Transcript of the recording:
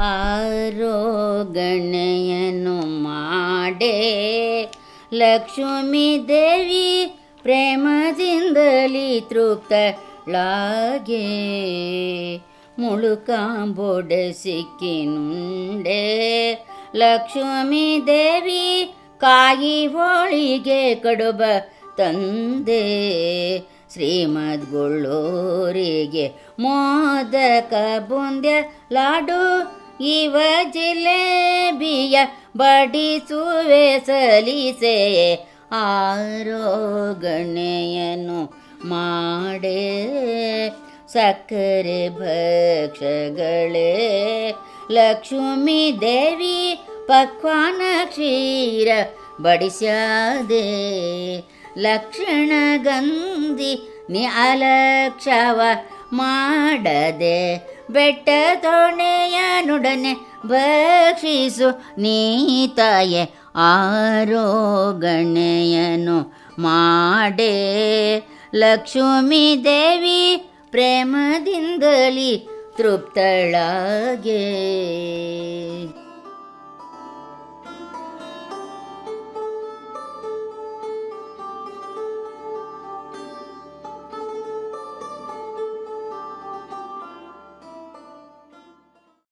ಆರೋಗಣೆಯನ್ನು ಮಾಡೆ. ಲಕ್ಷ್ಮೀ ದೇವಿ ಪ್ರೇಮದಿಂದಲಿ ತೃಪ್ತಳಾಗೆ. ಮುಳುಕಾಂಬೊಡೆ ಸಿಕ್ಕಿನುಂಡೆ ಲಕ್ಷ್ಮೀ ದೇವಿ ಕಾಯಿ ಹೋಳಿಗೆ ಕಡುಬ ತಂದೆ. ಶ್ರೀಮದ್ಗೊಳ್ಳೋರಿಗೆ ಮೋದಕ ಬುಂದ್ಯ ಲಾಡು ಇವ ಜಿಲೇಬಿಯ ಬಡಿಸುವೆ ಸಲಿಸೆ ಆರೋಗಣೆಯನ್ನು ಮಾಡೇ ಸಕ್ಕರೆ ಭಕ್ಷಗಳೇ ಲಕ್ಷ್ಮೀ ದೇವಿ ಪಕ್ವಾನ ಕ್ಷೀರ ಬಡಿಸ್ಯಾದೆ ಲಕ್ಷಣ ಗಂಧಿ ನಿ ಅಲಕ್ಷವ ಮಾಡದೆ ಬೆಟ್ಟ ತೊಣೆಯನುಡನೆ ಭಕ್ಷಿಸು ನೀತಾಯೆ ಆರೋಗಣೆಯನು ಮಾಡೆ. ಲಕ್ಷ್ಮೀ ದೇವಿ ಪ್ರೇಮದಿಂದಲಿ ತೃಪ್ತಳಾಗೆ.